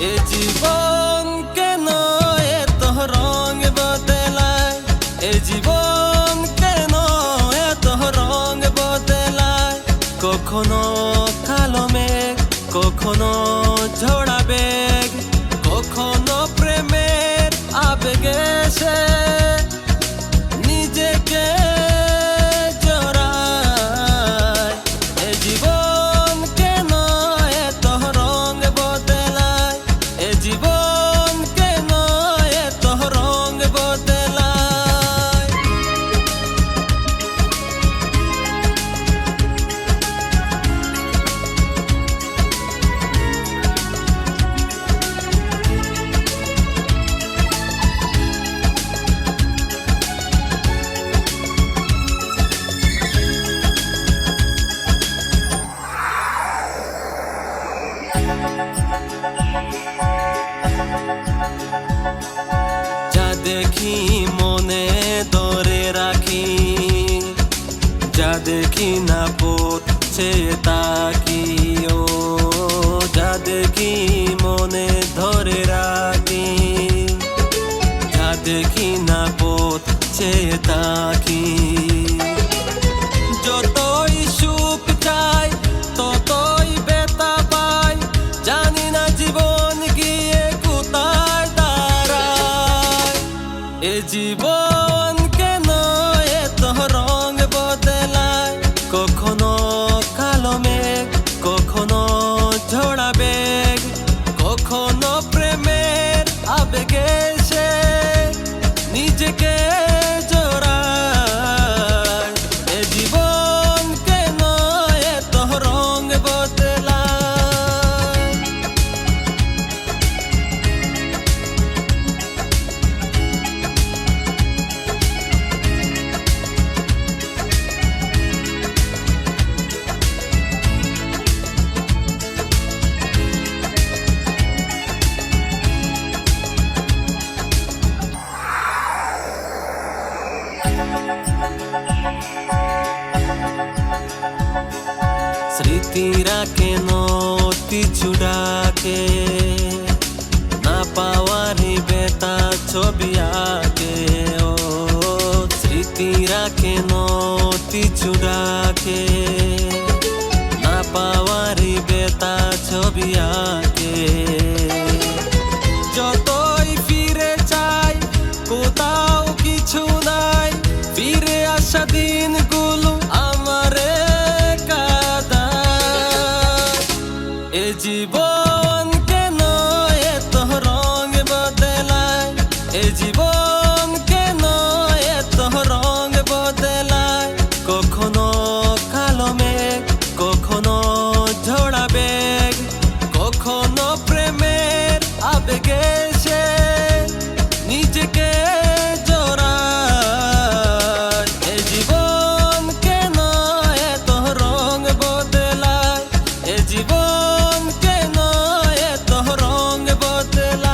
এ জীবন কেন এত রং বদলায়? এ জীবন কেন এত রং বদলায়? কখনো যা দেখি মনে ধরে রাখি, যা দেখি না পড়ছে তাকি ও, যা দেখি মনে ধরে রাখি, যা দেখি না পড়ছে তাকি এ জীবন স্মৃতিরা কেন পিছু ডাকে না পাওয়ারি বেতা ছবি আগে ও স্মৃতিরা কেন পিছু ডাকে এ জীবন the